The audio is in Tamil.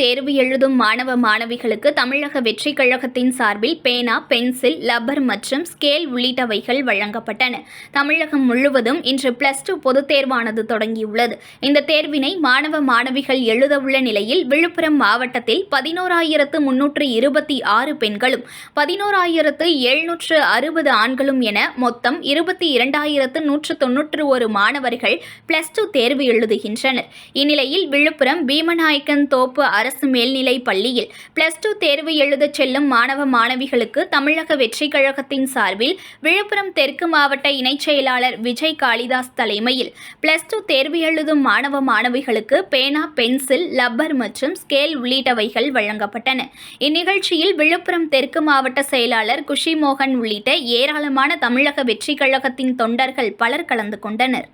தேர்வு எழுதும் மாணவ மாணவிகளுக்கு தமிழக வெற்றி கழகத்தின் சார்பில் பேனா பென்சில் லப்பர் மற்றும் ஸ்கேல் உள்ளிட்டவைகள் வழங்கப்பட்டன. தமிழகம் முழுவதும் இன்று பிளஸ் டூ பொதுத் தேர்வானது தொடங்கியுள்ளது. இந்த தேர்வினை மாணவ மாணவிகள் எழுதவுள்ள நிலையில் விழுப்புரம் மாவட்டத்தில் பதினோராயிரத்து முன்னூற்று இருபத்தி ஆறு பெண்களும் பதினோராயிரத்து எழுநூற்று அறுபது ஆண்களும் என மொத்தம் இருபத்தி இரண்டாயிரத்து நூற்று தொன்னூற்று ஒரு மாணவர்கள் பிளஸ் டூ தேர்வு எழுதுகின்றனர். இந்நிலையில் விழுப்புரம் பீமநாயக்கன் தோப்பு அரசு மேல்நிலைப் பள்ளியில் பிளஸ் டூ தேர்வு எழுதச் செல்லும் மாணவ மாணவிகளுக்கு தமிழக வெற்றிக் கழகத்தின் சார்பில் விழுப்புரம் தெற்கு மாவட்ட இணைச் செயலாளர் விஜய் காளிதாஸ் தலைமையில் பிளஸ் டூ தேர்வு எழுதும் மாணவ மாணவிகளுக்கு பேனா பென்சில் லப்பர் மற்றும் ஸ்கேல் உள்ளிட்டவைகள் வழங்கப்பட்டன. இந்நிகழ்ச்சியில் விழுப்புரம் தெற்கு மாவட்ட செயலாளர் குஷி மோகன் உள்ளிட்ட ஏராளமான தமிழக வெற்றிக் கழகத்தின் தொண்டர்கள் பலர் கலந்து கொண்டனர்.